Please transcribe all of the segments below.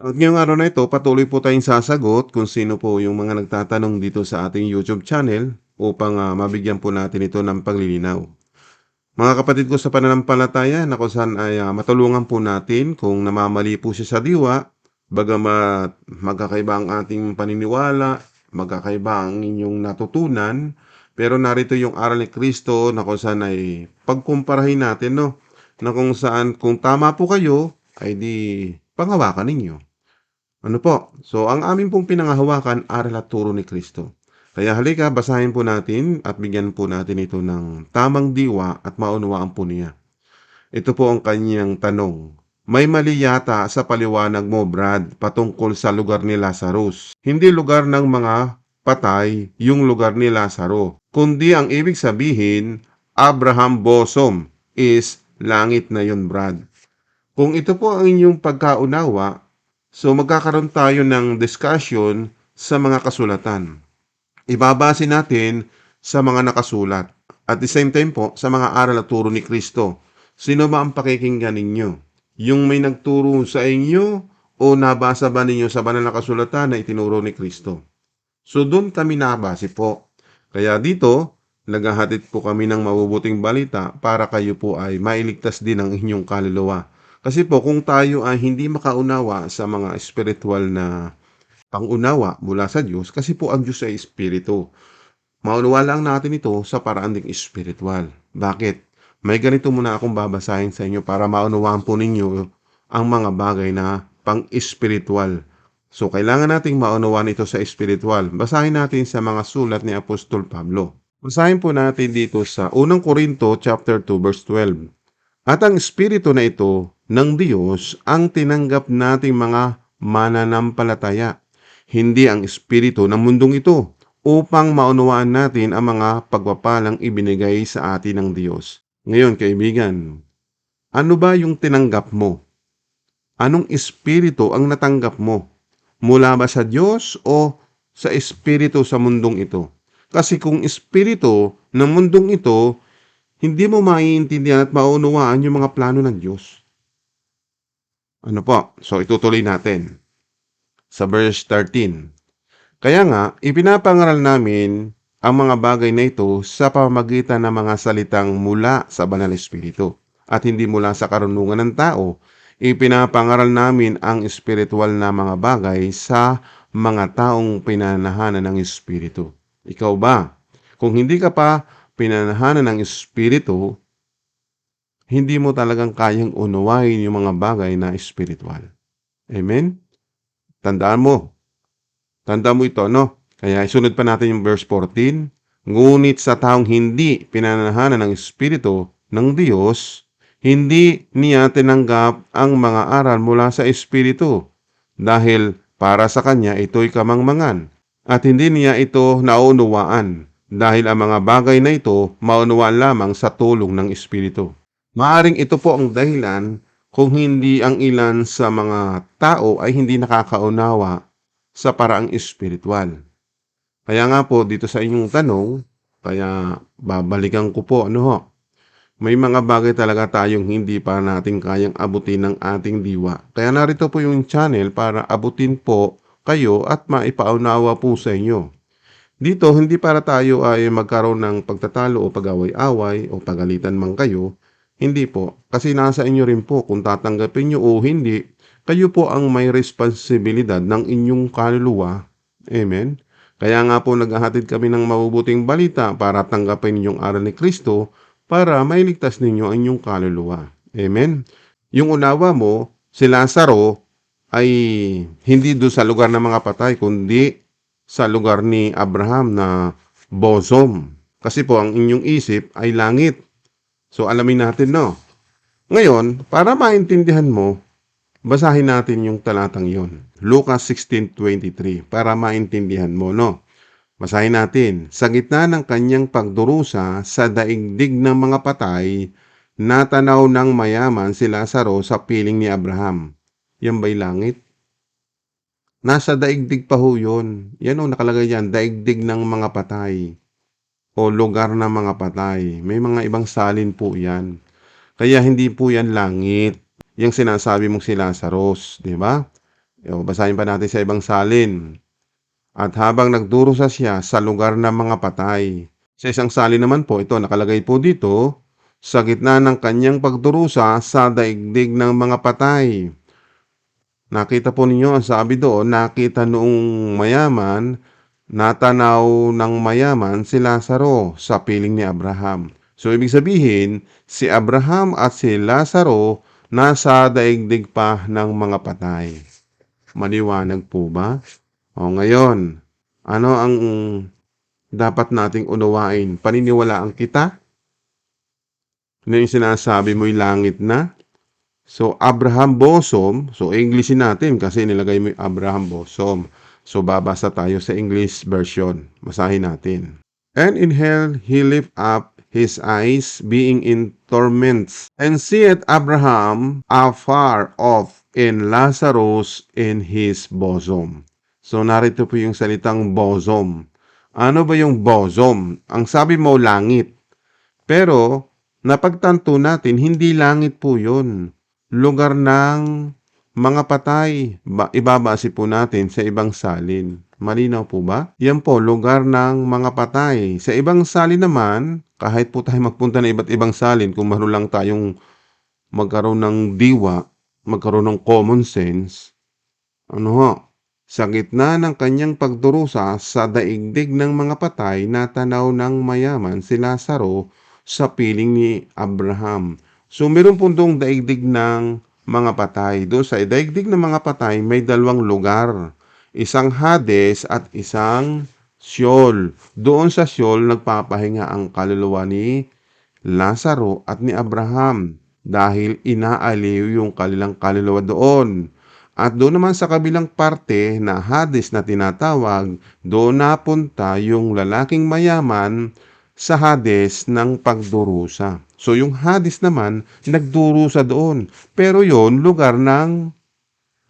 At ngayong araw na ito, patuloy po tayong sasagot kung sino po yung mga nagtatanong dito sa ating YouTube channel upang ah, mabigyan po natin ito ng paglilinaw. Mga kapatid ko sa pananampalataya na kung saan ay ah, matulungan po natin kung namamali po siya sa diwa, bagamat magkakaiba ang ating paniniwala, magkakaiba ang inyong natutunan, pero narito yung aral ni Kristo na kung saan ay pagkumparahin natin, no? Na kung saan, kung tama po kayo, ay di panghawakan ninyo. Ano po? So, ang amin pong pinangahawakan, aral at turo ni Kristo. Kaya halika, basahin po natin at bigyan po natin ito ng tamang diwa at maunawaan po niya. Ito po ang kanyang tanong. May mali yata sa paliwanag mo, Brad, patungkol sa lugar ni Lazarus. Hindi lugar ng mga patay yung lugar ni Lazaro, kundi ang ibig sabihin, Abraham bosom is langit na yun, Brad. Kung ito po ang inyong pagkaunawa, so magkakaroon tayo ng discussion sa mga kasulatan. Ibabase natin sa mga nakasulat. At the same time po, sa mga aral at turo ni Kristo. Sino ba ang pakikinggan ninyo? Yung may nagturo sa inyo o nabasa ba ninyo sa banal na kasulatan na itinuro ni Kristo? So doon kami nabase po. Kaya dito, naghahatid po kami ng mabubuting balita para kayo po ay mailigtas din ang inyong kaluluwa. Kasi po kung tayo ay hindi makaunawa sa mga spiritual na pangunawa mula sa Diyos, kasi po ang Diyos ay espiritu. Maunawa lang natin ito sa paraan ding espiritual. Bakit? May ganito muna akong babasahin sa inyo para maunawaan po ninyo ang mga bagay na pang-espiritual. So, kailangan nating maunawaan ito sa espiritual. Basahin natin sa mga sulat ni Apostol Pablo. Basahin po natin dito sa 1 Korinto chapter 2 verse 12. At ang espiritu na ito ng Diyos ang tinanggap nating mga mananampalataya, hindi ang espiritu ng mundong ito, upang maunawaan natin ang mga pagpapalang ibinigay sa atin ng Diyos. Ngayon, kaibigan, ano ba yung tinanggap mo? Anong espiritu ang natanggap mo? Mula ba sa Diyos o sa espiritu sa mundong ito? Kasi kung espiritu ng mundong ito, hindi mo maiintindihan at maunawaan yung mga plano ng Diyos. Ano po? So, itutuloy natin. Sa verse 13. Kaya nga, ipinapangaral namin ang mga bagay na ito sa pamamagitan ng mga salitang mula sa Banal Espiritu at hindi mula sa karunungan ng tao. Ipinapangaral namin ang espiritual na mga bagay sa mga taong pinanahanan ng Espiritu. Ikaw ba? Kung hindi ka pa pinanahanan ng Espiritu, hindi mo talagang kayang unawain yung mga bagay na espiritual. Amen? Tandaan mo. Tandaan mo ito, no? Kaya isunod pa natin yung verse 14. Ngunit sa taong hindi pinanahanan ng Espiritu ng Diyos, hindi niya tinanggap ang mga aral mula sa Espiritu dahil para sa kanya ito'y kamangmangan at hindi niya ito naunawaan dahil ang mga bagay na ito maunawaan lamang sa tulong ng Espiritu. Maaring ito po ang dahilan kung hindi ang ilan sa mga tao ay hindi nakakaunawa sa paraang espiritual. Kaya nga po dito sa inyong tanong, kaya babalikan ko po ano ho. May mga bagay talaga tayong hindi pa natin kayang abutin ng ating diwa. Kaya narito po yung channel para abutin po kayo at maipaunawa po sa inyo. Dito, hindi para tayo ay magkaroon ng pagtatalo o pag-away-away o pagalitan man kayo. Hindi po. Kasi nasa inyo rin po kung tatanggapin nyo o hindi. Kayo po ang may responsibilidad ng inyong kaluluwa. Amen? Kaya nga po naghahatid kami ng mabubuting balita para tanggapin ninyong aral ni Kristo para mailigtas ninyo ang inyong kaluluwa. Amen? Yung unawa mo, si Lazaro ay hindi doon sa lugar ng mga patay, kundi sa lugar ni Abraham na bosom. Kasi po ang inyong isip ay langit. So alamin natin no. Ngayon, para maintindihan mo, basahin natin yung talatang yon. Lucas 16.23 para maintindihan mo no. Basahin natin. Sa gitna ng kanyang pagdurusa sa daigdig ng mga patay, natanaw ng mayaman si Lazaro sa piling ni Abraham. Yan ba'y langit? Nasa daigdig pa ho yun. Yan o, nakalagay yan, daigdig ng mga patay. O lugar ng mga patay. May mga ibang salin po yan. Kaya hindi po yan langit. Yung sinasabi mong si Lazarus, di ba? O, basahin pa natin sa ibang salin. At habang nagdurusa siya sa lugar ng mga patay. Sa isang salin naman po, ito nakalagay po dito, sa gitna ng kanyang pagdurusa sa daigdig ng mga patay. Nakita po ninyo, ang sabi doon, nakita noong mayaman, natanaw ng mayaman si Lazaro sa piling ni Abraham. So, ibig sabihin, si Abraham at si Lazaro nasa daigdig pa ng mga patay. Maliwanag po ba? O ngayon, ano ang dapat nating unawain? Paniniwalaan kita? Ano yung sinasabi mo'y langit na? So, Abraham bosom. So, Englishin natin kasi nilagay mo yung Abraham bosom. So, babasa tayo sa English version. Basahin natin. And in hell he lift up his eyes, being in torments, and seeth Abraham afar off, and Lazarus in his bosom. So, narito po yung salitang bosom. Ano ba yung bosom? Ang sabi mo, langit. Pero, napagtanto natin, hindi langit po yun. Lugar ng mga patay. Ba, ibabase po natin sa ibang salin. Malinaw po ba? Yan po, lugar ng mga patay. Sa ibang salin naman, kahit po tayo magpunta na iba't ibang salin, kung meron lang tayong magkaroon ng diwa, magkaroon ng common sense, ano ho, sa gitna ng kanyang pagdurusa sa daigdig ng mga patay, natanaw ng mayaman si Lazaro sa piling ni Abraham. So, meron po doong daigdig ng mga patay. Doon sa daigdig ng mga patay, may dalawang lugar. Isang Hades at isang Sheol. Doon sa Sheol, nagpapahinga ang kaluluwa ni Lazaro at ni Abraham dahil inaaliw yung kanilang kaluluwa doon. At doon naman sa kabilang parte na Hades na tinatawag, doon napunta yung lalaking mayaman sa Hades ng pagdurusa. So yung Hades naman, nagdurusa doon. Pero yon lugar ng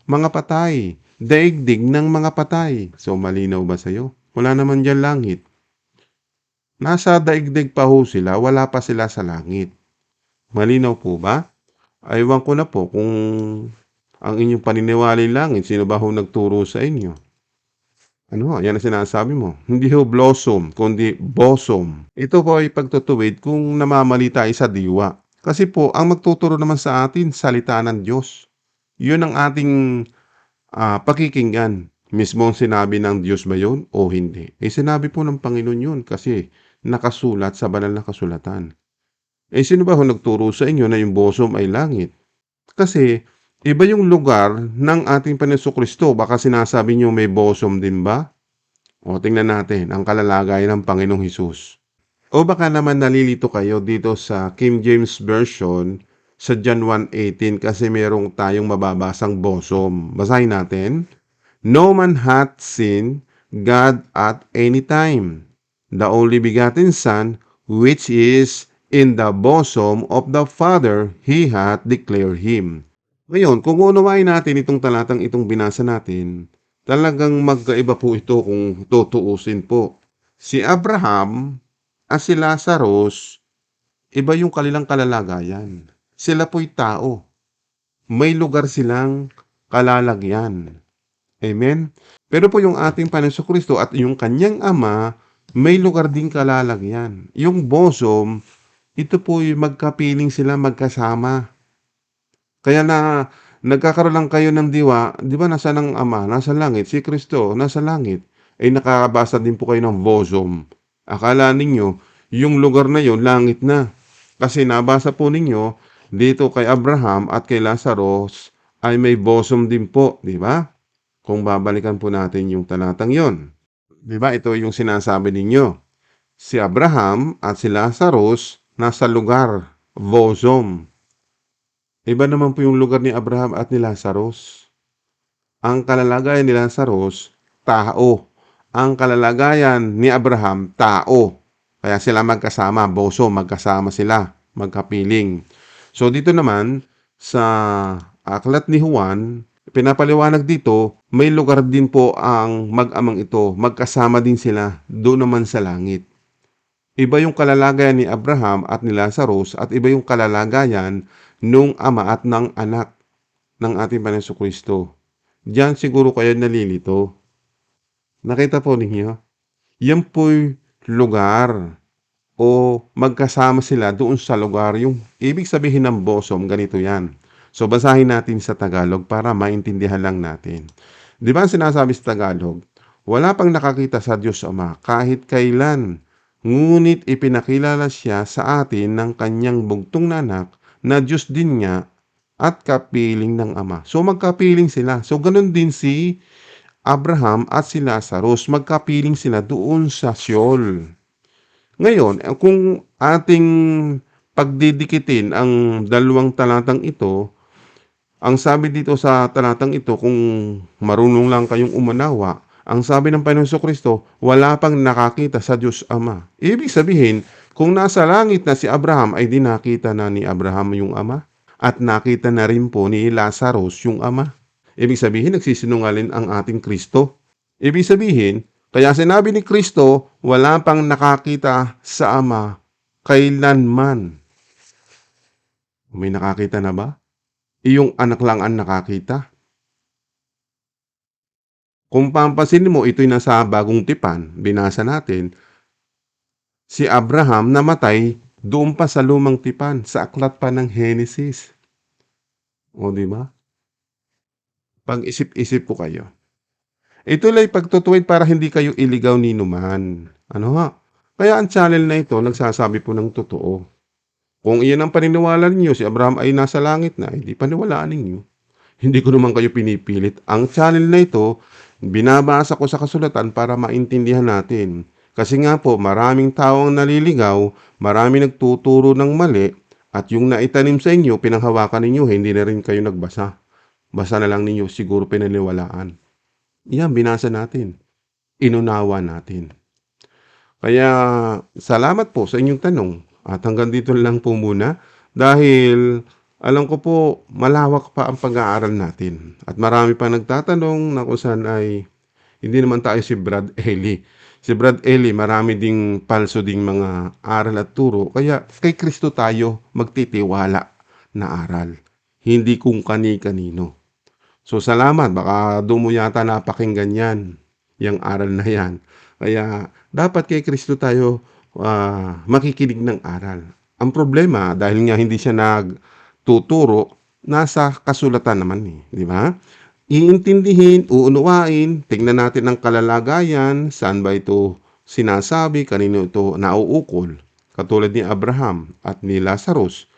mga patay. Daigdig ng mga patay. So malinaw ba sa'yo? Wala naman dyan langit. Nasa daigdig pa ho sila, wala pa sila sa langit. Malinaw po ba? Aywan ko na po kung ang inyong paniniwala langit, sino ba ho nagturo sa inyo? Ano, yan ang sinasabi mo. Hindi ho blossom, kundi bosom. Ito po ay pagtutuwid kung namamali tayo sa diwa. Kasi po, ang magtuturo naman sa atin, salita ng Diyos. Yun ang ating ah, pakikinggan. Mismo ang sinabi ng Diyos ba yun o hindi? Eh sinabi po ng Panginoon yun kasi nakasulat sa banal na kasulatan. Eh sino ba ho nagturo sa inyo na yung bosom ay langit? Kasi iba yung lugar ng ating Panginoon Kristo. Baka sinasabi nyo may bosom din ba? O tingnan natin ang kalalagayan ng Panginoong Hesus. O baka naman nalilito kayo dito sa King James Version sa John 1.18 kasi merong tayong mababasang bosom. Basahin natin. No man hath seen God at any time. The only begotten Son, which is in the bosom of the Father, He hath declared Him. Ngayon, kung unawain natin itong talatang itong binasa natin, talagang magkaiba po ito kung tutuusin po. Si Abraham at si Lazarus, iba yung kanilang kalalagayan. Sila po'y tao. May lugar silang kalalagyan. Amen? Pero po yung ating Panginoon Kristo at yung kanyang ama, may lugar din kalalagyan. Yung bosom, ito po yung magkapiling sila magkasama. Kaya na nagkakaroon lang kayo ng diwa, di ba nasa ng ama, nasa langit, si Kristo, nasa langit, ay nakabasa din po kayo ng bosom. Akala ninyo, yung lugar na yon langit na. Kasi nabasa po ninyo, dito kay Abraham at kay Lazarus, ay may bosom din po, di ba? Kung babalikan po natin yung talatang yon. Di ba? Ito yung sinasabi ninyo. Si Abraham at si Lazarus nasa lugar, bosom. Iba naman po yung lugar ni Abraham at ni Lazarus. Ang kalalagayan ni Lazarus, tao. Ang kalalagayan ni Abraham, tao. Kaya sila magkasama, boso, magkasama sila, magkapiling. So dito naman, sa aklat ni Juan, pinapaliwanag dito, may lugar din po ang mag-amang ito. Magkasama din sila, doon naman sa langit. Iba yung kalalagayan ni Abraham at ni Lazarus at iba yung kalalagayan nung ama at ng anak ng ating Panginoon Kristo. Diyan siguro kayo nalilito. Nakita po ninyo? Yan po'y lugar o magkasama sila doon sa lugar. Yung ibig sabihin ng bosom, ganito yan. So, basahin natin sa Tagalog para maintindihan lang natin. Di ba ang sinasabi sa Tagalog? Wala pang nakakita sa Diyos Ama kahit kailan. Ngunit ipinakilala siya sa atin ng kanyang bugtong na anak na Diyos din niya at kapiling ng Ama. So magkapiling sila. So ganun din si Abraham at si Lazarus. Magkapiling sila doon sa Sheol. Ngayon, eh, kung ating pagdidikitin ang dalawang talatang ito, ang sabi dito sa talatang ito, kung marunong lang kayong umanawa, ang sabi ng Panginoon Kristo, wala pang nakakita sa Diyos Ama. Ibig sabihin, kung nasa langit na si Abraham, ay di nakita na ni Abraham yung Ama. At nakita na rin po ni Lazarus yung Ama. Ibig sabihin, nagsisinungaling ang ating Kristo. Ibig sabihin, kaya sinabi ni Kristo, wala pang nakakita sa Ama kailanman. May nakakita na ba? Iyong anak lang ang nakakita. Kung pampasin mo, ito'y nasa bagong tipan, binasa natin, si Abraham namatay doon pa sa lumang tipan, sa aklat pa ng Genesis. O, di ba? Pag-isip-isip po kayo. Ito lay pagtutuwid para hindi kayo iligaw ni numan. Ano ha? Kaya ang channel na ito, nagsasabi po ng totoo. Kung iyan ang paniniwala ninyo, si Abraham ay nasa langit na, hindi paniwalaan ninyo. Hindi ko naman kayo pinipilit. Ang channel na ito, binabasa ko sa kasulatan para maintindihan natin. Kasi nga po, maraming tao ang naliligaw, marami nagtuturo ng mali, at yung naitanim sa inyo, pinanghawakan ninyo, hindi na rin kayo nagbasa. Basa na lang ninyo, siguro pinaniwalaan. Yan, binasa natin. Inunawa natin. Kaya, salamat po sa inyong tanong. At hanggang dito lang po muna dahil alam ko po malawak pa ang pag-aaral natin. At marami pa nagtatanong na kung saan ay hindi naman tayo si Brad Eli. Si Brad Eli, marami ding palso ding mga aral at turo. Kaya kay Kristo tayo magtitiwala na aral. Hindi kung kani-kanino. So salamat, baka doon mo yata napakinggan yan, yung aral na yan. Kaya dapat kay Kristo tayo ah, makikinig ng aral. Ang problema, dahil nga hindi siya nagtuturo, nasa kasulatan naman eh, di ba? Iintindihin, uunawain, tingnan natin ang kalalagayan, saan ba ito sinasabi, kanino ito nauukol. Katulad ni Abraham at ni Lazarus,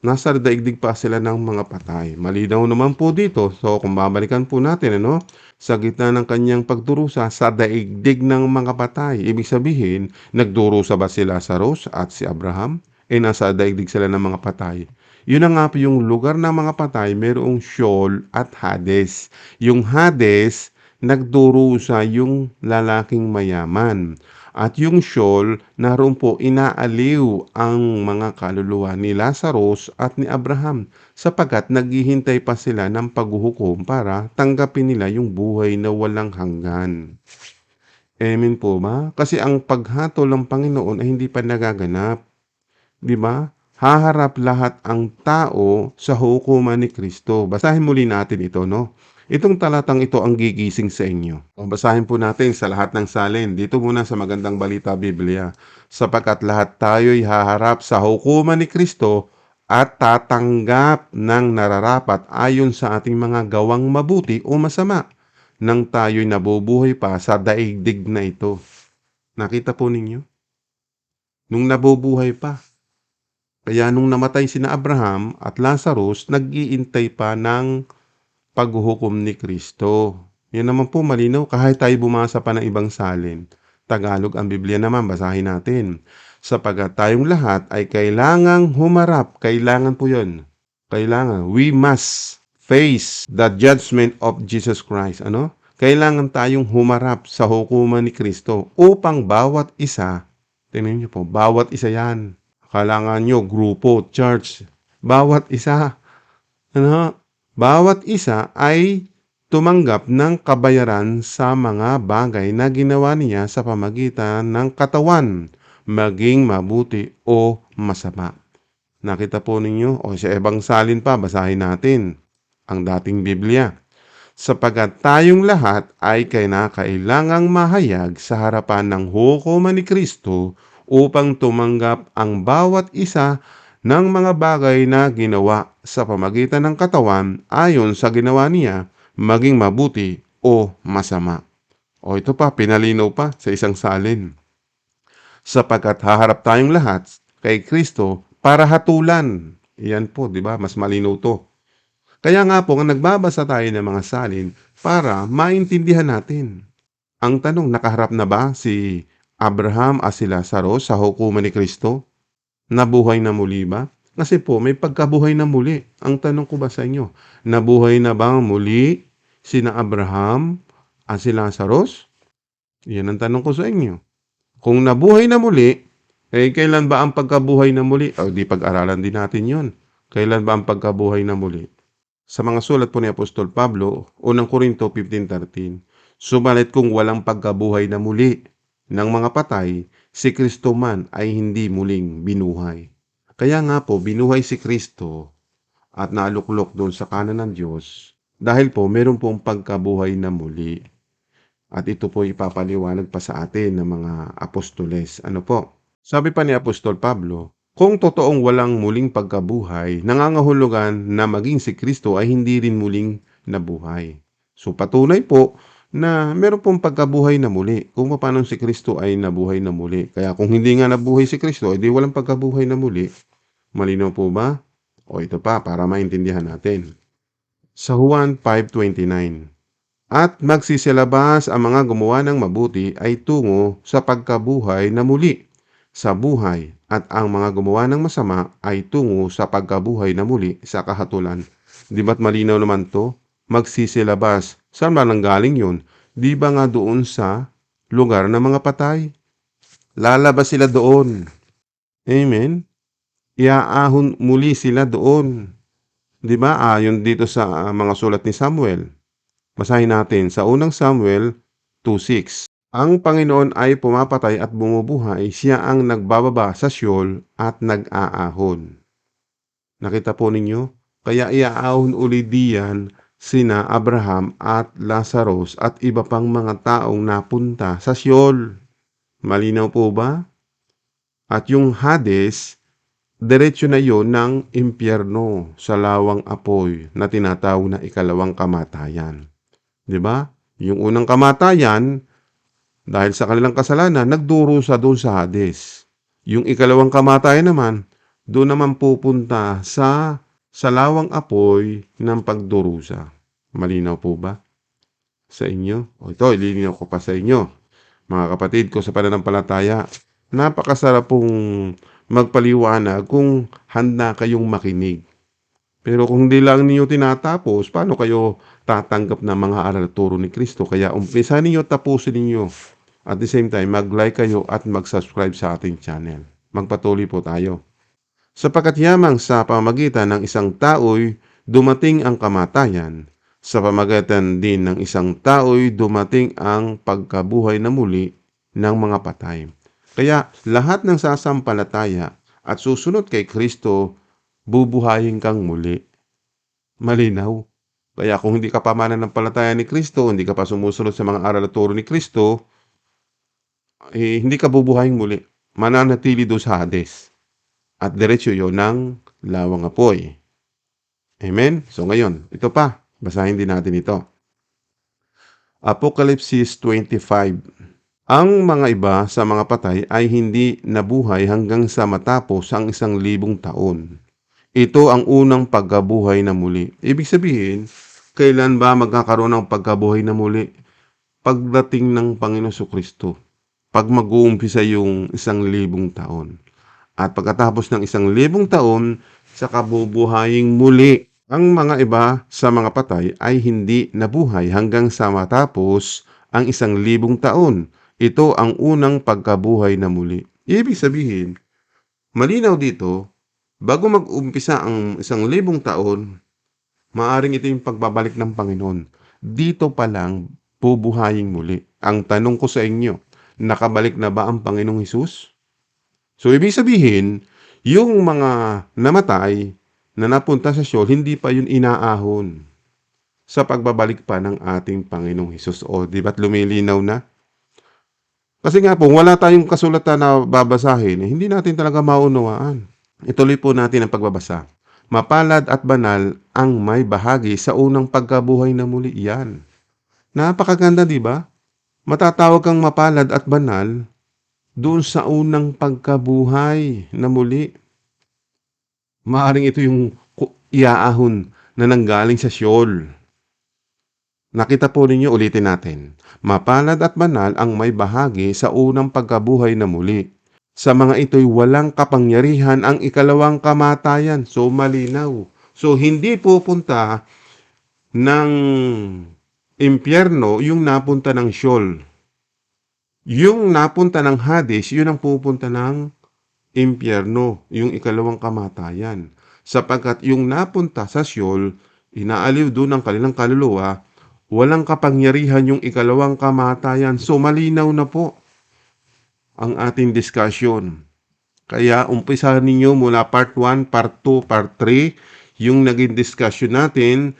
nasa daigdig pa sila ng mga patay. Malinaw naman po dito. So kung babalikan po natin, ano, sa gitna ng kanyang pagdurusa sa daigdig ng mga patay. Ibig sabihin, nagdurusa ba si Lazarus at si Abraham? Eh nasa daigdig sila ng mga patay. Yun na nga po yung lugar ng mga patay, mayroong Sheol at Hades. Yung Hades, nagdurusa yung lalaking mayaman. At yung Sheol, naroon po inaaliw ang mga kaluluwa ni Lazarus at ni Abraham sapagkat naghihintay pa sila ng paghuhukom para tanggapin nila yung buhay na walang hanggan. Amen po ba? Kasi ang paghatol ng Panginoon ay hindi pa nagaganap. Di ba? Haharap lahat ang tao sa hukuman ni Kristo. Basahin muli natin ito, no? Itong talatang ito ang gigising sa inyo. O basahin po natin sa lahat ng salin. Dito muna sa Magandang Balita Biblia. Sapagkat lahat tayo'y haharap sa hukuman ni Kristo at tatanggap ng nararapat ayon sa ating mga gawang mabuti o masama nang tayo'y nabubuhay pa sa daigdig na ito. Nakita po ninyo? Nung nabubuhay pa. Kaya nung namatay sina Abraham at Lazarus, nag-iintay pa ng paghuhukom ni Kristo. Yan naman po malinaw kahit tayo bumasa pa ng ibang salin. Tagalog ang Biblia naman, basahin natin. Sapagat tayong lahat ay kailangang humarap. Kailangan po yun. Kailangan. We must face the judgment of Jesus Christ. Ano? Kailangan tayong humarap sa hukuman ni Kristo upang bawat isa, tingnan niyo po, bawat isa yan. Kailangan nyo, grupo, church, bawat isa, ano, bawat isa ay tumanggap ng kabayaran sa mga bagay na ginawa niya sa pamagitan ng katawan, maging mabuti o masama. Nakita po ninyo, o sa ibang salin pa, basahin natin ang dating Biblia. sapagat tayong lahat ay kinakailangang mahayag sa harapan ng hukuman ni Kristo upang tumanggap ang bawat isa ng mga bagay na ginawa sa pamagitan ng katawan ayon sa ginawa niya, maging mabuti o masama. O ito pa, pinalinaw pa sa isang salin. Sapagkat haharap tayong lahat kay Kristo para hatulan. Iyan po, di ba? Mas malinaw to. Kaya nga po, nagbabasa tayo ng mga salin para maintindihan natin. Ang tanong, nakaharap na ba si Abraham at si Lazarus sa hukuman ni Kristo? Nabuhay na muli ba? Kasi po, may pagkabuhay na muli. Ang tanong ko ba sa inyo, nabuhay na ba muli sina Abraham at si Lazarus? Yan ang tanong ko sa inyo. Kung nabuhay na muli, eh kailan ba ang pagkabuhay na muli? O di pag-aralan din natin yon. Kailan ba ang pagkabuhay na muli? Sa mga sulat po ni Apostol Pablo, unang Korinto 15.13, Subalit kung walang pagkabuhay na muli ng mga patay, si Kristo man ay hindi muling binuhay. Kaya nga po, binuhay si Kristo at naluklok doon sa kanan ng Diyos dahil po meron pong pagkabuhay na muli. At ito po ipapaliwanag pa sa atin ng mga apostoles. Ano po? Sabi pa ni Apostol Pablo, kung totoong walang muling pagkabuhay, nangangahulugan na maging si Kristo ay hindi rin muling nabuhay. So patunay po na meron pong pagkabuhay na muli kung paano si Kristo ay nabuhay na muli. Kaya kung hindi nga nabuhay si Kristo, edi walang pagkabuhay na muli. Malinaw po ba? O ito pa para maintindihan natin. Sa Juan 5.29 At magsisilabas ang mga gumawa ng mabuti ay tungo sa pagkabuhay na muli sa buhay at ang mga gumawa ng masama ay tungo sa pagkabuhay na muli sa kahatulan. Di ba't malinaw naman to? Magsisilabas. Saan ba nanggaling yun? Di ba nga doon sa lugar ng mga patay? Lalabas sila doon. Amen? Iaahon muli sila doon. Di ba? Ayon dito sa ah, mga sulat ni Samuel. Basahin natin sa unang Samuel 2.6. Ang Panginoon ay pumapatay at bumubuhay, siya ang nagbababa sa Sheol at nag-aahon. Nakita po ninyo? Kaya iaahon uli diyan sina Abraham at Lazarus at iba pang mga taong napunta sa Sheol. Malinaw po ba? At yung Hades, diretsyo na yon ng impyerno sa lawang apoy na tinatawag na ikalawang kamatayan. 'Di ba? Yung unang kamatayan, dahil sa kanilang kasalanan, nagdurusa doon sa Hades. Yung ikalawang kamatayan naman, doon naman pupunta sa salawang apoy ng pagdurusa. Malinaw po ba? Sa inyo? O ito, ililinaw ko pa sa inyo. Mga kapatid ko sa pananampalataya, napakasarap pong magpaliwanag kung handa kayong makinig. Pero kung hindi lang ninyo tinatapos, paano kayo tatanggap ng mga aral turo ni Kristo? Kaya umpisa ninyo, tapusin ninyo. At the same time, mag-like kayo at mag-subscribe sa ating channel. Magpatuloy po tayo. Sapagkat yamang sa pamagitan ng isang tao'y dumating ang kamatayan, sa pamagitan din ng isang tao'y dumating ang pagkabuhay na muli ng mga patay. Kaya lahat ng sasampalataya at susunod kay Kristo, bubuhayin kang muli. Malinaw. Kaya kung hindi ka pa mananampalataya ni Kristo, hindi ka pa sumusunod sa mga aral at turo ni Kristo, eh, hindi ka bubuhayin muli. Mananatili doon sa Hades. At diretsyo yon ng lawang apoy. Amen? So ngayon, ito pa. Basahin din natin ito. Apocalypse 25 Ang mga iba sa mga patay ay hindi nabuhay hanggang sa matapos ang isang libong taon. Ito ang unang pagkabuhay na muli. Ibig sabihin, kailan ba magkakaroon ng pagkabuhay na muli? Pagdating ng Panginoon Kristo. Pag mag-uumpisa yung isang libong taon. At pagkatapos ng isang libong taon, sa kabubuhaying muli. Ang mga iba sa mga patay ay hindi nabuhay hanggang sa matapos ang isang libong taon. Ito ang unang pagkabuhay na muli. Ibig sabihin, malinaw dito, bago mag-umpisa ang isang libong taon, maaring ito yung pagbabalik ng Panginoon. Dito pa lang, bubuhayin muli. Ang tanong ko sa inyo, nakabalik na ba ang Panginoong Hesus? So, ibig sabihin, yung mga namatay na napunta sa Sheol, hindi pa yun inaahon. sa pagbabalik pa ng ating Panginoong Hesus. O, di ba't lumilinaw na? Kasi nga po, wala tayong kasulatan na babasahin, eh, hindi natin talaga maunawaan. Ituloy po natin ang pagbabasa. Mapalad at banal ang may bahagi sa unang pagkabuhay na muli. Yan. Napakaganda, di ba? Matatawag kang mapalad at banal doon sa unang pagkabuhay na muli. Maaring ito yung iaahon na nanggaling sa Sheol. Nakita po ninyo, ulitin natin. Mapalad at banal ang may bahagi sa unang pagkabuhay na muli. Sa mga ito'y walang kapangyarihan ang ikalawang kamatayan. So, malinaw. So, hindi pupunta ng impyerno yung napunta ng Sheol. Yung napunta ng Hades, yun ang pupunta ng impyerno, yung ikalawang kamatayan. Sapagkat yung napunta sa Sheol, inaaliw doon ang kanilang kaluluwa, walang kapangyarihan yung ikalawang kamatayan. So malinaw na po ang ating discussion. Kaya umpisa ninyo mula part 1, part 2, part 3, yung naging discussion natin,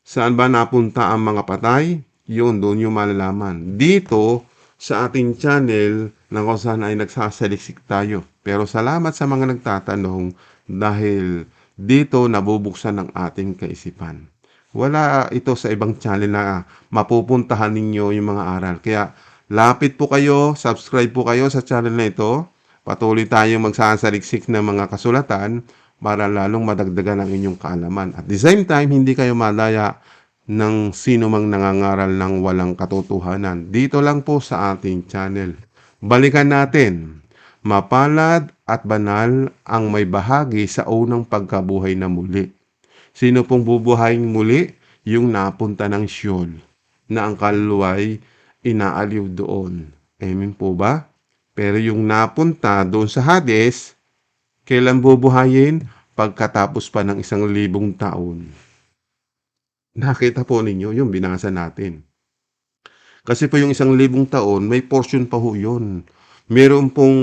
saan ba napunta ang mga patay? Yun, doon yung malalaman. Dito, sa ating channel na kung saan ay nagsasaliksik tayo. Pero salamat sa mga nagtatanong dahil dito nabubuksan ng ating kaisipan. Wala ito sa ibang channel na mapupuntahan ninyo yung mga aral. Kaya lapit po kayo, subscribe po kayo sa channel na ito. Patuloy tayong magsasaliksik ng mga kasulatan para lalong madagdagan ang inyong kaalaman. At the same time, hindi kayo malaya ng sino mang nangangaral ng walang katotohanan. Dito lang po sa ating channel. Balikan natin. Mapalad at banal ang may bahagi sa unang pagkabuhay na muli. Sino pong bubuhayin muli? Yung napunta ng Sheol na ang kaluluway inaaliw doon. Amen po ba? Pero yung napunta doon sa Hades, kailan bubuhayin? Pagkatapos pa ng isang libong taon. Nakita po ninyo yung binasa natin. Kasi po yung isang libong taon, may portion pa ho yun. Meron pong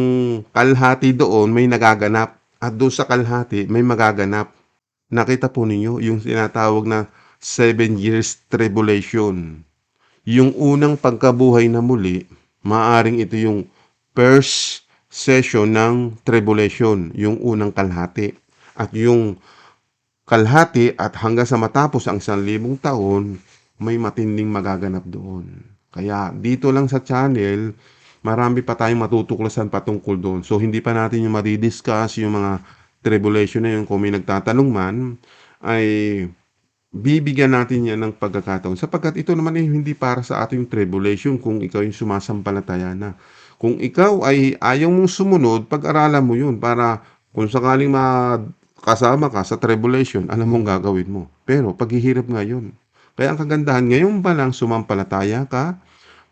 kalhati doon, may nagaganap. At doon sa kalhati, may magaganap. Nakita po ninyo yung tinatawag na seven years tribulation. Yung unang pagkabuhay na muli, maaring ito yung first session ng tribulation, yung unang kalhati. At yung kalhati at hanggang sa matapos ang isang libong taon, may matinding magaganap doon. Kaya dito lang sa channel, marami pa tayong matutuklasan patungkol doon. So hindi pa natin yung madidiscuss yung mga tribulation na yun. Kung may nagtatanong man, ay bibigyan natin yan ng pagkakataon. Sapagkat ito naman ay hindi para sa ating tribulation kung ikaw yung sumasampalataya na. Kung ikaw ay ayaw mong sumunod, pag-aralan mo yun para kung sakaling makasama ka sa tribulation, alam mong gagawin mo. Pero paghihirap ngayon. Kaya ang kagandahan, ngayon pa lang sumampalataya ka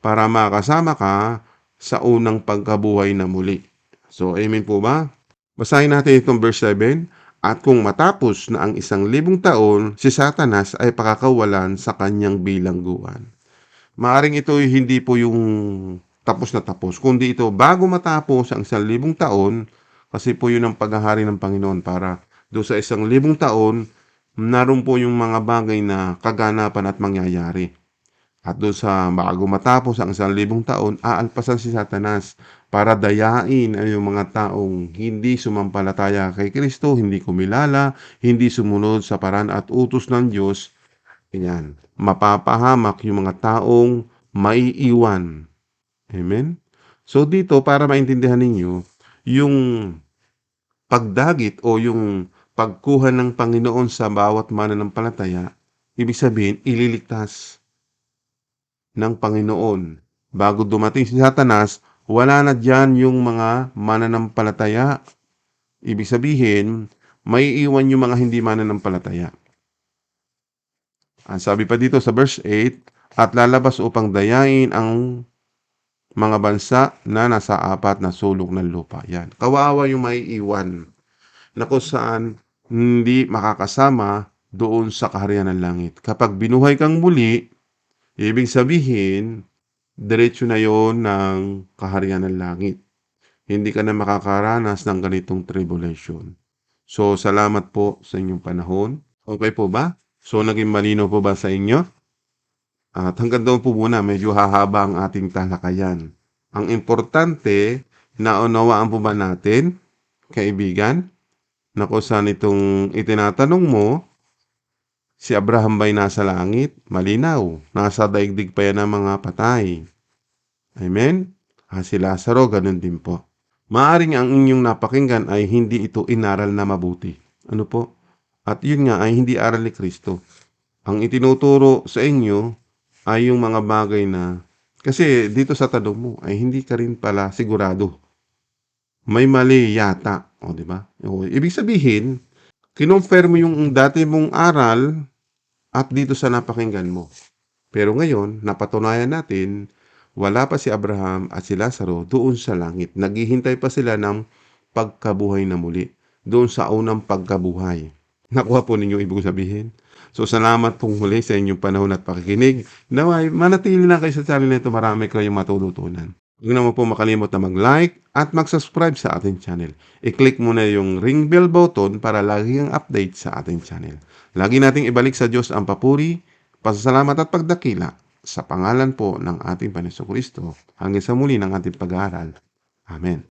para makasama ka sa unang pagkabuhay na muli. So, amen po ba? Basahin natin itong verse 7. At kung matapos na ang isang libong taon, si Satanas ay pakakawalan sa kanyang bilangguan. Maaring ito hindi po yung tapos na tapos, kundi ito bago matapos ang isang libong taon, kasi po yun ang paghahari ng Panginoon para doon sa isang libong taon, naroon po yung mga bagay na kaganapan at mangyayari. At doon sa bago matapos ang isang libong taon, aalpasan si Satanas para dayain ang yung mga taong hindi sumampalataya kay Kristo, hindi kumilala, hindi sumunod sa paran at utos ng Diyos. Ganyan. Mapapahamak yung mga taong maiiwan. Amen? So dito, para maintindihan ninyo, yung pagdagit o yung pagkuha ng Panginoon sa bawat mananampalataya, ibig sabihin, ililigtas ng Panginoon. Bago dumating si Satanas, wala na dyan yung mga mananampalataya. Ibig sabihin, may iwan yung mga hindi mananampalataya. Ang sabi pa dito sa verse 8, at lalabas upang dayain ang mga bansa na nasa apat na sulok ng lupa. Yan. Kawawa yung may iwan na kung saan hindi makakasama doon sa kaharian ng langit. Kapag binuhay kang muli, ibig sabihin, diretso na yon ng kaharian ng langit. Hindi ka na makakaranas ng ganitong tribulation. So, salamat po sa inyong panahon. Okay po ba? So, naging malino po ba sa inyo? At hanggang doon po muna, medyo hahaba ang ating talakayan. Ang importante, naunawaan po ba natin, kaibigan, na kung saan itong itinatanong mo, si Abraham ba'y nasa langit? Malinaw. Nasa daigdig pa yan ng mga patay. Amen? Ah, si Lazaro, ganun din po. Maaring ang inyong napakinggan ay hindi ito inaral na mabuti. Ano po? At yun nga ay hindi aral ni Kristo. Ang itinuturo sa inyo ay yung mga bagay na kasi dito sa tanong mo ay hindi ka rin pala sigurado. May mali yata, o di ba? O, ibig sabihin, kinonfirm mo yung dati mong aral at dito sa napakinggan mo. Pero ngayon, napatunayan natin, wala pa si Abraham at si Lazaro doon sa langit. Naghihintay pa sila ng pagkabuhay na muli. Doon sa unang pagkabuhay. Nakuha po ninyo ibig sabihin? So, salamat pong muli sa inyong panahon at pakikinig. Naway, manatili na kayo sa channel na ito. Marami kayong matututunan. Huwag naman po makalimot na mag-like at mag-subscribe sa ating channel. I-click mo na yung ring bell button para lagi ang update sa ating channel. Lagi nating ibalik sa Diyos ang papuri, pasasalamat at pagdakila sa pangalan po ng ating Panginoon Kristo hanggang sa muli ng ating pag-aaral. Amen.